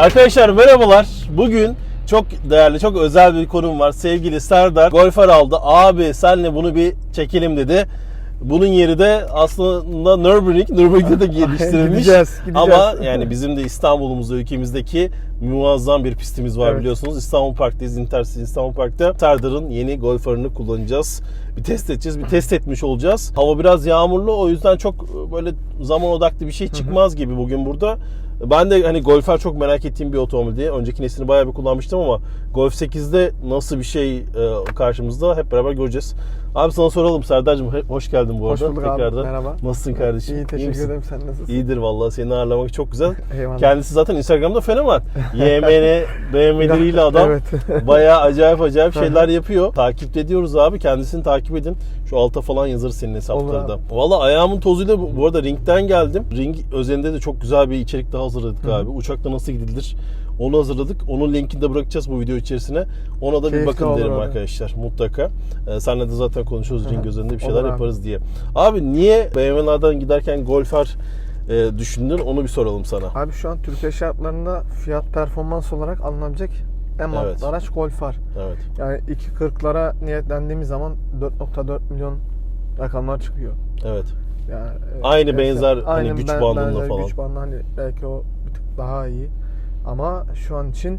Arkadaşlar merhabalar. Bugün çok değerli, çok özel bir konum var. Sevgili Serdar Golfer aldı. Abi senle bunu bir çekelim dedi. Bunun yeri de aslında Nürburgring. Nürburgring'de de geliştirilmiş. Gideceğiz, gideceğiz. Ama yani bizim de İstanbul'umuzda, ülkemizdeki muazzam bir pistimiz var Evet. biliyorsunuz. İstanbul Park'tayız, Intercity İstanbul Park'ta. Serdar'ın yeni Golfer'ını kullanacağız. Bir test edeceğiz, bir test etmiş olacağız. Hava biraz yağmurlu o yüzden çok böyle zaman odaklı bir şey çıkmaz gibi bugün burada. Ben de hani Golfer çok merak ettiğim bir otomobil diye. Önceki neslini bayağı bir kullanmıştım ama Golf 8'de nasıl bir şey e, karşımızda hep beraber göreceğiz. Abi sana soralım Serdar'cığım hoş geldin bu Hoş arada. bulduk abi, Tekrardan. merhaba. Nasılsın kardeşim? İyi teşekkür misin? ederim. Sen nasılsın? İyidir vallahi seni ağırlamak çok güzel. Eyvallah. Kendisi zaten Instagram'da fenomen. YMN, BMW'leriyle adam Evet. bayağı acayip acayip şeyler yapıyor. Takip ediyoruz abi. Kendisini takip edin. Şu alta falan yazarız senin hesaplarda. Valla ayağımın tozuyla bu, bu arada ringden geldim. Ring özelinde de çok güzel bir içerik daha hazırladık abi. Uçakta nasıl gidilir? Onu hazırladık. Onun linkini de bırakacağız bu video içerisine. Ona da bir Keyifli bakın olur derim abi. arkadaşlar mutlaka. Ee, senle de zaten konuşuyoruz ring özelinde bir şeyler Olur abi. yaparız diye. Abi niye BMW'lerden giderken Golfer e, düşündün onu bir soralım sana. Abi şu an Türkiye şartlarında fiyat performans olarak alınabilecek en mantıklı Evet. araç Golf var. Evet. Yani 2.40'lara niyetlendiğimiz zaman 4.4 milyon rakamlar çıkıyor. Evet. Yani e, Aynı benzer hani aynen güç ben- bandında benzer falan. Güç bandı hani belki o bir tık daha iyi. Ama şu an için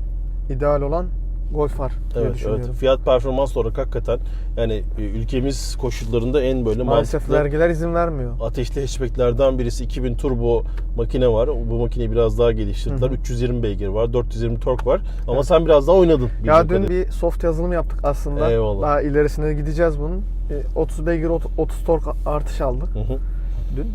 ideal olan Golf var diye Evet, düşünüyorum. evet. Fiyat performans olarak hakikaten yani e, ülkemiz koşullarında en böyle Maalesef vergiler izin vermiyor. ateşli hatchback'lerden birisi 2000 turbo makine var. Bu makineyi biraz daha geliştirdiler. 320 beygir var, 420 tork var. Ama Evet. sen biraz daha oynadın. Ya dün kadarıyla. bir soft yazılım yaptık aslında. Eyvallah. Daha ilerisine gideceğiz bunun. E, 30 beygir, ot- 30 tork artış aldık Hı hı. dün.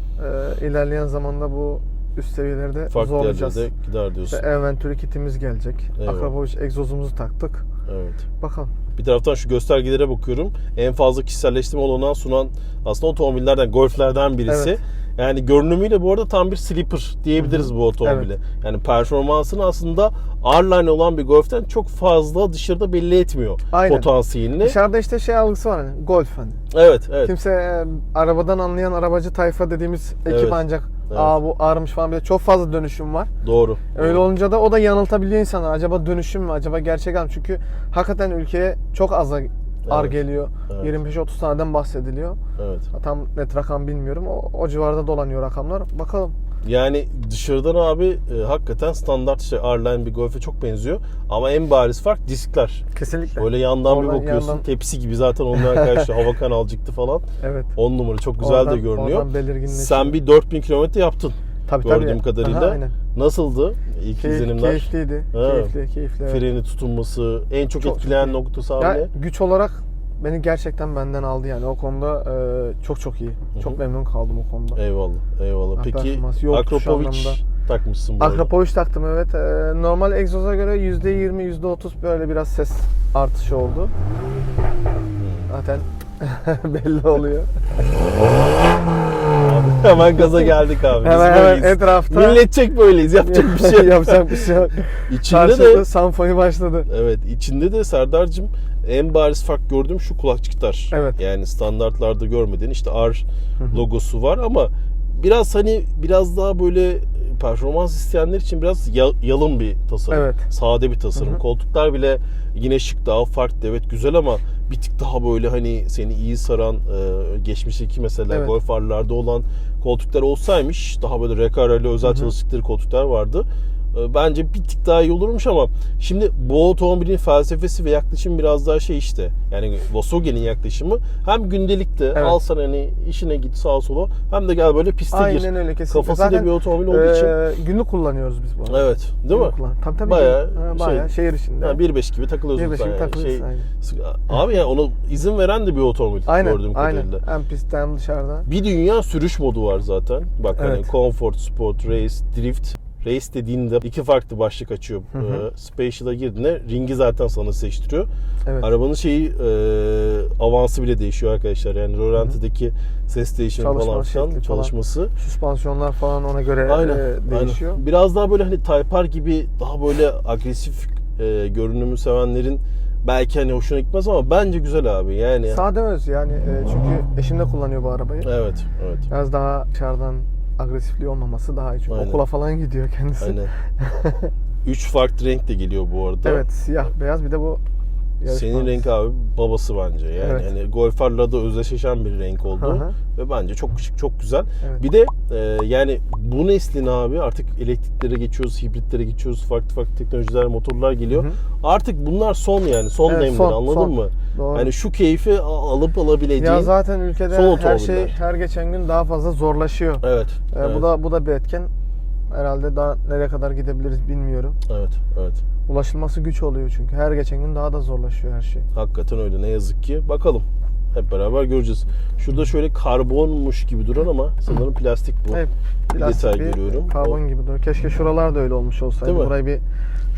E, ilerleyen zamanda bu üst seviyelerde farklı zorlayacağız. yerlerde gider diyorsun. İşte Enventuri kitimiz gelecek. Eyvallah. Akrapovic egzozumuzu taktık. Evet. Bakalım. Bir taraftan şu göstergelere bakıyorum. En fazla kişiselleştirme olanağı sunan aslında otomobillerden, golflerden birisi. Evet. Yani görünümüyle bu arada tam bir sleeper diyebiliriz bu otomobile. Yani performansını aslında R-Line olan bir Golf'ten çok fazla dışarıda belli etmiyor Aynen. potansiyelini. Dışarıda işte şey algısı var hani golf hani. Evet, evet. Kimse e, arabadan anlayan arabacı tayfa dediğimiz ekip Evet. ancak Evet. aa bu ağırmış falan bir de çok fazla dönüşüm var. Doğru. Öyle Doğru. olunca da o da yanıltabiliyor insanlar. Acaba dönüşüm mü? Acaba gerçek mi? Çünkü hakikaten ülkeye çok az ar Evet. geliyor. Evet. 25-30 taneden bahsediliyor. Evet. Tam net rakam bilmiyorum. O, o civarda dolanıyor rakamlar. Bakalım. Yani dışarıdan abi e, hakikaten standart işte R-Line bir Golf'e çok benziyor. Ama en bariz fark diskler. Kesinlikle. Böyle yandan bir Oradan bakıyorsun. yandan- Tepsi gibi zaten onlar karşı hava kanalcıktı falan. Evet. 10 numara çok güzel Oradan- de görünüyor. Sen bir 4000 kilometre yaptın tabii, gördüğüm tabii. kadarıyla. Aha, aynen. Nasıldı ilk Keyif- izlenimler? keyifliydi. Ha. Keyifli, keyifli. evet. Freni tutunması, en çok, Çok- etkileyen iyi. noktası abi Ya, ne? güç olarak beni gerçekten benden aldı yani. O konuda e, çok çok iyi. Çok memnun kaldım o konuda. Eyvallah, eyvallah. Peki Akropovic takmışsın bu arada. Akrapovic taktım evet. E, normal egzoza göre %20, %30 böyle biraz ses artışı oldu. Zaten belli oluyor. Hemen gaza geldik abi. Biz hemen hemen böyleyiz. etrafta Milletçek böyleyiz. Yapacak bir şey yok. yapacak bir şey yok. İçinde Karşılıklı de sanfoni başladı. evet içinde de Serdar'cığım en bariz fark gördüğüm şu kulakçıklar. Evet. Yani standartlarda görmediğin işte R logosu var ama biraz hani biraz daha böyle performans isteyenler için biraz ya- yalın bir tasarım. Evet. Sade bir tasarım. Hı hı. Koltuklar bile yine şık daha farklı evet güzel ama bir tık daha böyle hani seni iyi saran e, geçmişteki mesela Evet. Golf olan koltuklar olsaymış daha böyle Recar'lı özel çalıştıkları koltuklar vardı. E, bence bir tık daha iyi olurmuş ama şimdi bu otomobilin felsefesi ve yaklaşım biraz daha şey işte. Yani Volkswagen'in yaklaşımı hem gündelikte Evet. al sana hani işine git sağa sola hem de gel böyle piste gir. Aynen öyle kesinlikle. Kafasıyla Zaten, bir otomobil olduğu için. e, günlük kullanıyoruz biz bunu. Evet, değil mi? Günlük kullan- Tabii tabii. Bayağı. Ha, bayağı şey- şehir içinde. Ha, 1.5 gibi takılıyorsun 1.5 sen gibi yani. takılıyorsun, Şey, abi yani ona izin veren de bir otomobil aynen. gördüğüm aynen. kadarıyla. Hem pistte hem dışarıda. Bir dünya sürüş modu var zaten. Bak hani Evet. Comfort, Sport, Race, Drift. Race dediğinde iki farklı başlık açıyor. Hı hı. Ee, Special'a girdiğinde ringi zaten sana seçtiriyor. Evet. Arabanın şeyi e, avansı bile değişiyor arkadaşlar. Yani Rolanti'deki ses değişimi Çalışma falan filan falan. çalışması. Süspansiyonlar falan ona göre Aynen, e, değişiyor. aynen. Biraz daha böyle hani Type R gibi daha böyle agresif e, görünümü sevenlerin belki hani hoşuna gitmez ama bence güzel abi. Yani Sade öz yani e, çünkü eşim de kullanıyor bu arabayı. evet, evet. Biraz daha dışarıdan agresifliği olmaması daha iyi. Çünkü Aynen. okula falan gidiyor kendisi. Aynen. Üç farklı renk de geliyor bu arada. Evet siyah beyaz bir de bu yarış Senin renk abi babası bence. Yani Evet. hani Golf R'la da özdeşleşen bir renk oldu. hı. Ve bence çok şık, çok güzel. Evet. Bir de e, yani bu neslin abi artık elektriklere geçiyoruz, hibritlere geçiyoruz. Farklı farklı teknolojiler, motorlar geliyor. Hı hı. Artık bunlar son yani. Son Evet, demler son, anladın son. mı? Doğru. Yani şu keyfi alıp alabileceğin. ya zaten ülkede her şey her geçen gün daha fazla zorlaşıyor. Evet. E, evet, Bu da bu da bir etken. Herhalde daha nereye kadar gidebiliriz bilmiyorum. Evet, evet. Ulaşılması güç oluyor çünkü her geçen gün daha da zorlaşıyor her şey. Hakikaten öyle ne yazık ki. Bakalım. Hep beraber göreceğiz. Şurada şöyle karbonmuş gibi duran ama sanırım plastik bu. Evet, Bir plastik detay bir görüyorum. Karbon O- gibi duruyor. Keşke şuralar da öyle olmuş olsaydı. Burayı bir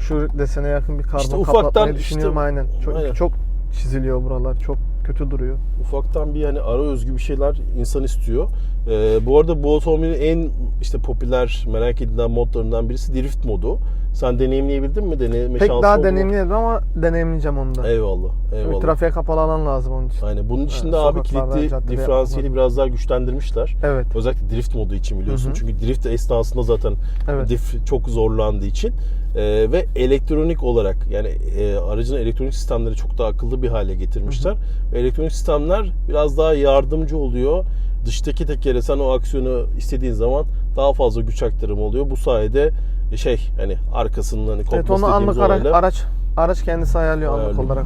şu desene yakın bir karbon İşte ufaktan kaplatmayı işte- düşünüyorum aynen. Çok Aynen. çok çiziliyor buralar. Çok kötü duruyor. ufaktan bir hani ara özgü bir şeyler insan istiyor. Ee, bu arada bu otomobilin en işte popüler merak edilen modlarından birisi drift modu. Sen deneyimleyebildin mi? Deneyime Pek daha deneyimleyemedim ama deneyimleyeceğim onu da. Eyvallah. Eyvallah. trafiğe kapalı alan lazım onun için. Aynen. Bunun içinde Evet, abi sokaklarda, kilitli diferansiyeli biraz daha güçlendirmişler. Evet. Özellikle drift modu için biliyorsun. Hı hı. Çünkü drift esnasında zaten Evet. diff çok zorlandığı için Ee, ve elektronik olarak yani e, aracın elektronik sistemleri çok daha akıllı bir hale getirmişler. Ve elektronik sistemler biraz daha yardımcı oluyor. Dıştaki tekere sen o aksiyonu istediğin zaman daha fazla güç aktarımı oluyor. Bu sayede e, şey hani arkasının hani Evet onu anlık ara- olayla araç araç kendisi ayarlıyor anlık Ayarlıyor. olarak.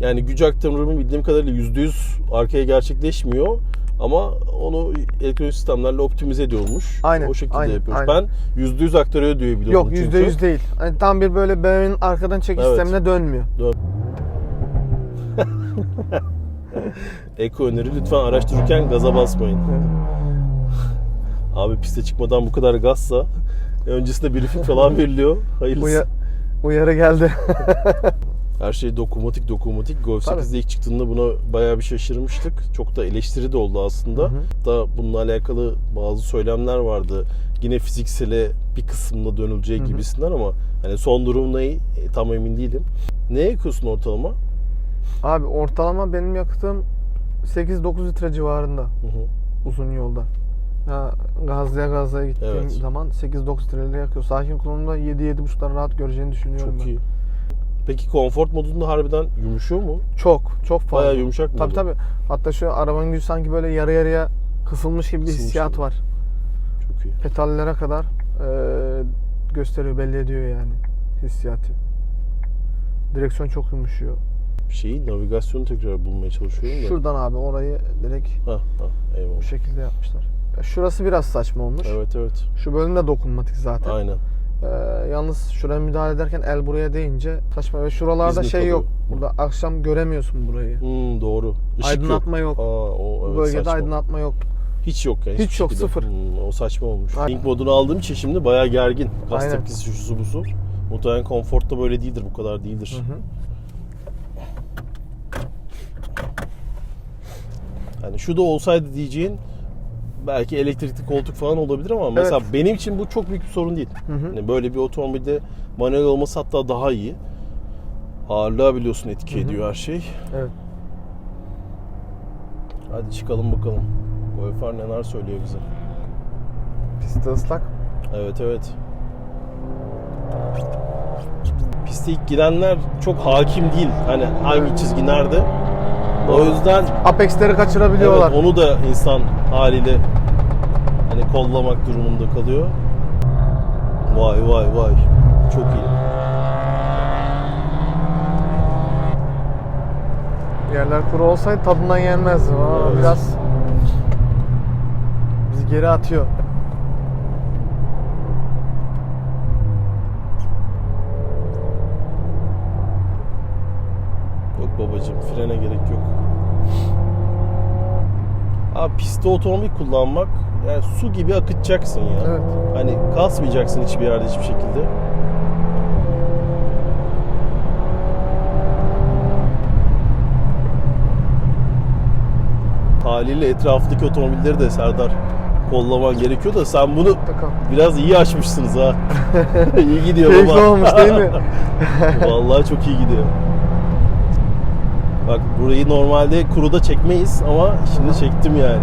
yani güç aktarımı bildiğim kadarıyla %100 arkaya gerçekleşmiyor. Ama onu elektronik sistemlerle optimize ediyormuş. Aynen, O şekilde aynen, yapıyormuş. aynen. Ben %100 aktarıyor diye biliyordum Yok çünkü. yüzde yüz değil. Hani tam bir böyle BMW'nin arkadan çekiş Evet. sistemine dönmüyor. Eko öneri lütfen araştırırken gaza basmayın. Abi piste çıkmadan bu kadar gazsa öncesinde briefing falan veriliyor. Hayırlısı. Uya- uyarı geldi. Her şey dokunmatik dokunmatik. Golf Tabii. 8'de ilk çıktığında buna bayağı bir şaşırmıştık. Çok da eleştiri de oldu aslında. Hı hı. Da bununla alakalı bazı söylemler vardı. Yine fiziksele bir kısımda dönüleceği Hı hı. gibisinden ama hani son durum ne e, tam emin değilim. Ne yakıyorsun ortalama? Abi ortalama benim yakıtım 8-9 litre civarında Hı hı. uzun yolda. Ya gazlaya gazlaya gittiğim Evet. zaman 8-9 litreyle yakıyor. Sakin kullanımda 7-7,5'lar rahat göreceğini düşünüyorum Çok ben. iyi. Peki konfor modunda harbiden yumuşuyor mu? Çok, çok fazla. Bayağı yumuşak mı? Tabii tabii. Hatta şu arabanın gücü sanki böyle yarı yarıya kısılmış gibi bir Kısılmış hissiyat gibi. var. Çok iyi. Petallere kadar e, gösteriyor, belli ediyor yani hissiyatı. Direksiyon çok yumuşuyor. Şeyi navigasyonu tekrar bulmaya çalışıyorum da. Şuradan abi orayı direkt Ha, ha, eyvallah. bu şekilde yapmışlar. Ya Şurası biraz saçma olmuş. Evet evet. Şu bölüm de dokunmatik zaten. Aynen. Ee, yalnız şuraya müdahale ederken el buraya değince saçma ve şuralarda İzmir şey kalıyor. yok. Burada akşam göremiyorsun burayı. Hmm, doğru. Işık aydınlatma yok. yok. Aa, o, Bu evet, bölgede saçma. aydınlatma yok. Hiç yok yani. Hiç yok, şekilde. sıfır. Hmm, o saçma olmuş. Aynen. Link modunu aldığım için şimdi bayağı gergin. Gaz Aynen. tepkisi şusu busu. Muhtemelen konforta böyle değildir. Bu kadar değildir. Hı hı. Yani şu da olsaydı diyeceğin belki elektrikli koltuk falan olabilir ama mesela benim için bu çok büyük bir sorun değil. Hı hı. Yani böyle bir otomobilde manuel olması hatta daha iyi. Ağırlığa biliyorsun etki Hı hı. ediyor her şey. Evet. Hadi çıkalım bakalım. Golfer neler söylüyor bize. Pisti ıslak. Evet evet. Piste ilk girenler çok hakim değil. Hani hangi çizgi nerede. O yüzden Apex'leri kaçırabiliyorlar. evet, onu da insan haliyle hani kollamak durumunda kalıyor. Vay vay vay. Çok iyi. Yerler kuru olsaydı tadından yenmezdi. Aa, Evet. Biraz bizi geri atıyor. Yok babacığım frene gerek yok. Abi pistte otomobil kullanmak yani su gibi akıtacaksın ya. Evet. Hani kasmayacaksın hiçbir yerde hiçbir şekilde. Haliyle etrafındaki otomobilleri de Serdar kollaman gerekiyor da sen bunu biraz iyi açmışsınız ha. iyi gidiyor Keyifli baba. olmuş değil mi? Vallahi çok iyi gidiyor. Bak burayı normalde kuruda çekmeyiz ama şimdi çektim yani.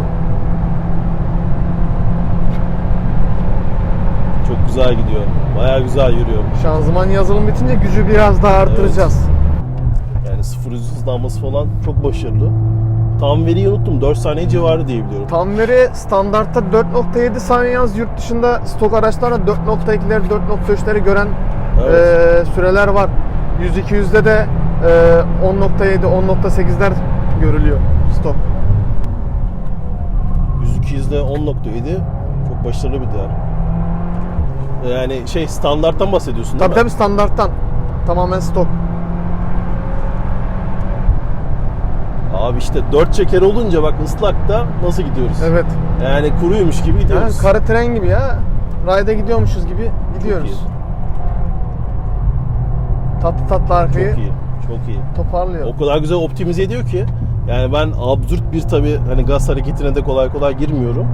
Çok güzel gidiyor. Bayağı güzel yürüyor. Şanzıman yazılım bitince gücü biraz daha artıracağız. Yani sıfır yüz hızlanması falan çok başarılı. Tam veriyi unuttum. 4 saniye civarı diye biliyorum. Tam veri standartta 4.7 saniye yalnız yurt dışında stok araçlarda 4.2'leri 4.3'leri gören Evet. e, süreler var. 100-200'de de 10.7 10.8'ler görülüyor stok. 102'de 10.7 çok başarılı bir değer. Yani şey standarttan bahsediyorsun değil Tabii mi? tabii standarttan. Tamamen stok. Abi işte 4 çeker olunca bak ıslakta nasıl gidiyoruz? Evet. Yani kuruymuş gibi Yani gidiyoruz. kara tren gibi ya. Rayda gidiyormuşuz gibi gidiyoruz. iyi. Tatlı tatlı arkayı Çok iyi. Çok iyi. toparlıyor. O kadar güzel optimize ediyor ki yani ben absürt bir tabi hani gaz hareketine de kolay kolay girmiyorum.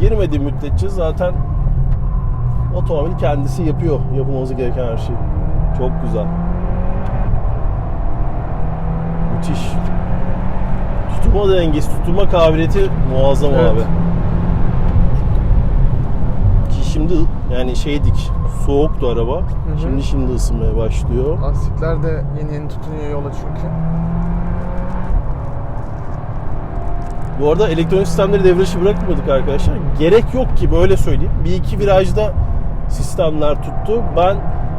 Girmediğim müddetçe zaten otomobil kendisi yapıyor yapılması gereken her şeyi. Çok güzel. Müthiş. Tutma dengesi, tutma kabiliyeti muazzam Evet. abi. Ki şimdi yani şeydik, soğuktu araba. hı. Şimdi şimdi ısınmaya başlıyor. Lastikler de yeni yeni tutunuyor yola çünkü. Bu arada elektronik sistemleri devre dışı bırakmadık arkadaşlar. Gerek yok ki böyle söyleyeyim. Bir iki virajda sistemler tuttu. Ben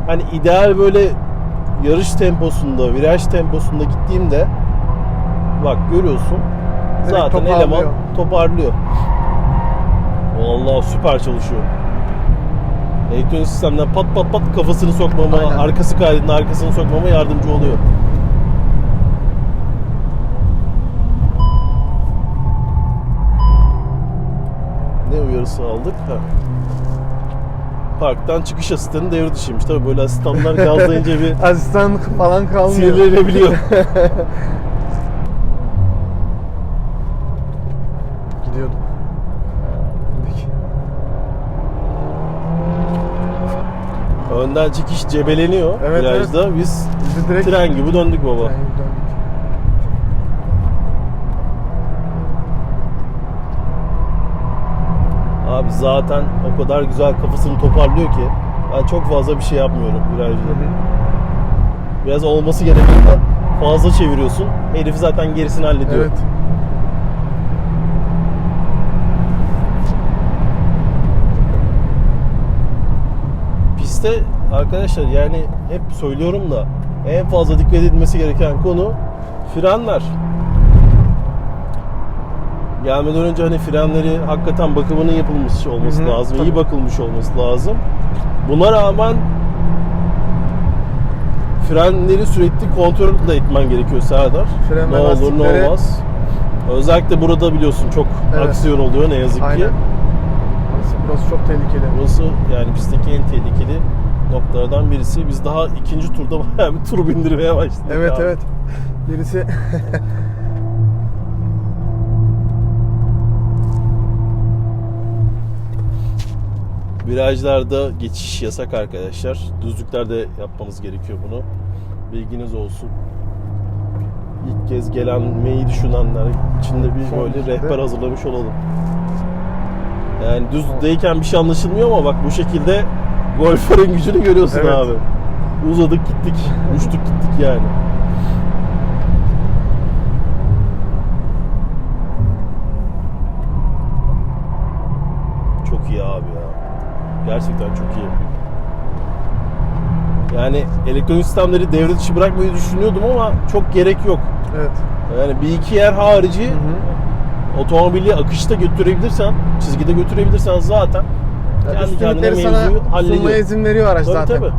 hani ideal böyle yarış temposunda, viraj temposunda gittiğimde bak görüyorsun Direkt zaten toparlıyor. eleman toparlıyor. Vallahi süper çalışıyor. Elektronik sistemden pat pat pat kafasını sokmama, Aynen. arkası kaydının arkasını sokmama yardımcı oluyor. Ne uyarısı aldık? Ha. Parktan çıkış asistanı devre dışıymış. Tabii böyle asistanlar gazlayınca bir Asistan falan kalmıyor. sinirlenebiliyor. Önden çıkış cebeleniyor Evet, virajda. Biz Biz de direkt tren gibi döndük baba. tren gibi döndük. Abi zaten o kadar güzel kafasını toparlıyor ki ben çok fazla bir şey yapmıyorum virajda. Biraz olması gerekenden fazla çeviriyorsun. Herif zaten gerisini hallediyor. Evet. Piste arkadaşlar yani hep söylüyorum da en fazla dikkat edilmesi gereken konu frenler. Gelmeden önce hani frenleri hakikaten bakımının yapılmış olması Hı hı, lazım. iyi tabii. bakılmış olması lazım. Buna rağmen frenleri sürekli kontrol de etmen gerekiyor Serdar. Fren ne olur ne olmaz. Özellikle burada biliyorsun çok Evet. aksiyon oluyor ne yazık ki. Aynen. Burası, burası çok tehlikeli. Burası yani pistteki en tehlikeli noktalardan birisi. Biz daha ikinci turda bayağı bir tur bindirmeye başladık. Evet abi. evet. Birisi Virajlarda geçiş yasak arkadaşlar. Düzlüklerde yapmamız gerekiyor bunu. Bilginiz olsun. İlk kez gelenmeyi düşünenler için de bir böyle rehber hazırlamış olalım. Yani düzdeyken bir şey anlaşılmıyor ama bak bu şekilde golförün gücünü görüyorsun Evet. abi. Uzadık gittik, uçtuk gittik yani. Çok iyi abi ya. Gerçekten çok iyi. Yani elektronik sistemleri devre dışı bırakmayı düşünüyordum ama çok gerek yok. Evet. Yani bir iki yer harici Hı hı. otomobili akışta götürebilirsen, çizgide götürebilirsen zaten Yani üstünlükleri sana sunmaya izin veriyor araç Tabii zaten. tabii.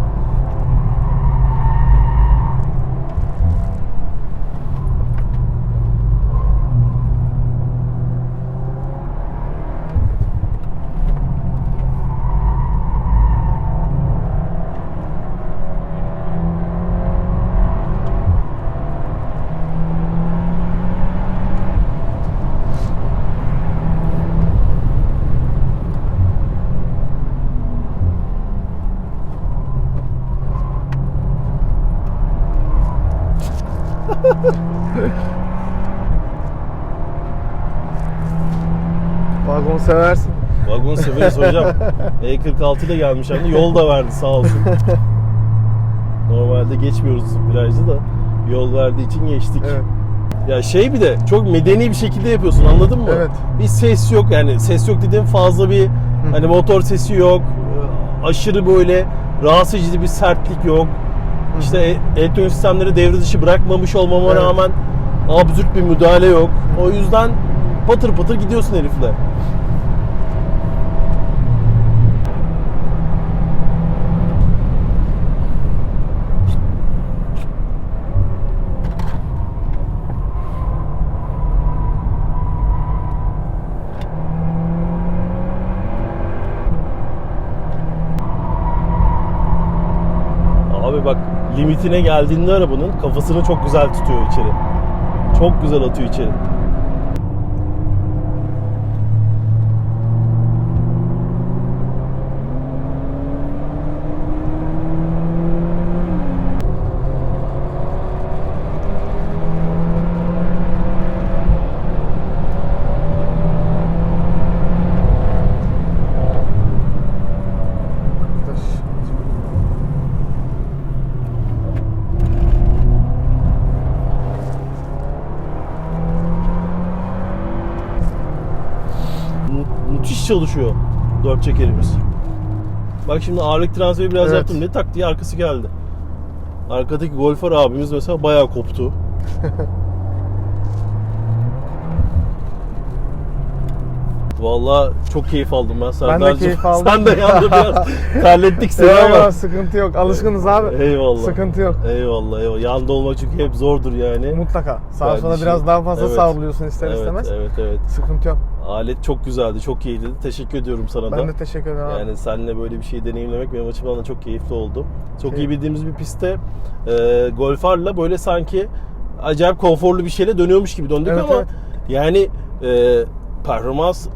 Seversin. Vagon severiz hocam. E46 ile gelmiş hem de yol da verdi sağ olsun. Normalde geçmiyoruz virajda da yol verdiği için geçtik. Evet. Ya şey bir de çok medeni bir şekilde yapıyorsun anladın mı? Evet. Bir ses yok yani ses yok dediğim fazla bir hani motor sesi yok. e, Aşırı böyle rahatsız edici bir sertlik yok. İşte e- elektronik sistemleri devre dışı bırakmamış olmama Evet. rağmen absürt bir müdahale yok. O yüzden patır patır gidiyorsun herifle. Bak limitine geldiğinde arabanın kafasını çok güzel tutuyor içeri. Çok güzel atıyor içeri. Mü- müthiş çalışıyor dört çekerimiz. Bak şimdi ağırlık transferi biraz Evet. yaptım. Ne tak diye arkası geldi. Arkadaki golfer abimiz mesela bayağı koptu. Vallahi çok keyif aldım ben Serdar'cığım. keyif aldım. Sen de yanında biraz terlettik seni Eyvallah ama. sıkıntı yok. Alışkınız abi. Eyvallah. Sıkıntı yok. Eyvallah eyvallah. Yanında olmak çünkü hep zordur yani. Mutlaka. Sağa sola biraz daha fazla Evet. savruluyorsun ister evet, istemez. Evet evet. Sıkıntı yok. Alet çok güzeldi, çok keyifliydi. Teşekkür ediyorum sana da. Ben de teşekkür ederim abi. Yani seninle böyle bir şey deneyimlemek benim açımdan da çok keyifli oldu. Çok Şey- iyi bildiğimiz bir pistte e, Golfar'la böyle sanki acayip konforlu bir şeyle dönüyormuş gibi döndük Evet, ama evet. yani e, performans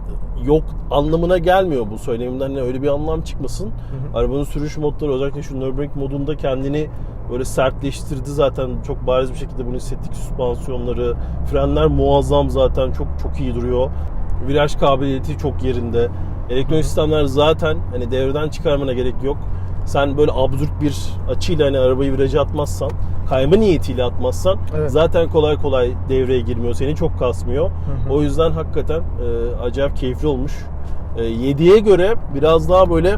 yok anlamına gelmiyor bu söylemimden hani öyle bir anlam çıkmasın. Arabanın sürüş modları özellikle şu Nürburgring modunda kendini böyle sertleştirdi zaten çok bariz bir şekilde bunu hissettik süspansiyonları frenler muazzam zaten çok çok iyi duruyor viraj kabiliyeti çok yerinde elektronik sistemler zaten hani devreden çıkarmana gerek yok sen böyle absürt bir açıyla hani arabayı viraja atmazsan kayma niyetiyle atmazsan Evet. zaten kolay kolay devreye girmiyor seni çok kasmıyor hı. o yüzden hakikaten e, acayip keyifli olmuş e, 7'ye göre biraz daha böyle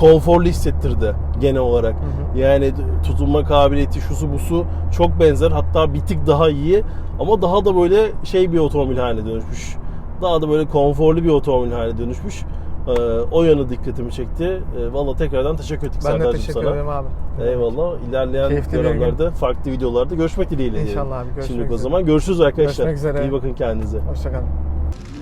konforlu hissettirdi genel olarak. hı. Yani tutunma kabiliyeti şusu busu çok benzer hatta bir tık daha iyi ama daha da böyle şey bir otomobil haline dönüşmüş. Daha da böyle konforlu bir otomobil haline dönüşmüş. Ee, o yanı dikkatimi çekti. Ee, Valla tekrardan teşekkür ettik Ben de Serdar'cığım teşekkür sana. ederim abi. Eyvallah. İlerleyen Keyifli bir dönemlerde farklı videolarda görüşmek dileğiyle. diyelim. İnşallah abi, görüşmek Şimdilik o üzere. zaman görüşürüz arkadaşlar. Görüşmek üzere. İyi bakın kendinize. Hoşçakalın.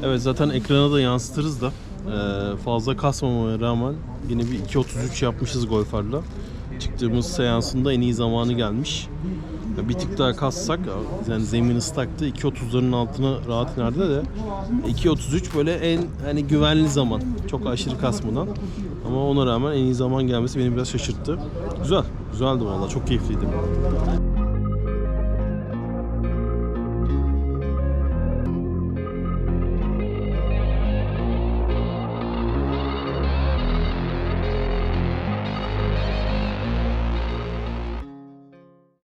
Evet zaten ekrana da yansıtırız da Ee, fazla kasmamaya rağmen yine bir 2.33 yapmışız Golfar'la. Çıktığımız seansında en iyi zamanı gelmiş. Bir tık daha kassak yani zemin ıslaktı 2.30'ların altına rahat inerdi de 2.33 böyle en hani güvenli zaman. Çok aşırı kasmadan. Ama ona rağmen en iyi zaman gelmesi beni biraz şaşırttı. Güzel. Güzeldi valla. Çok keyifliydi.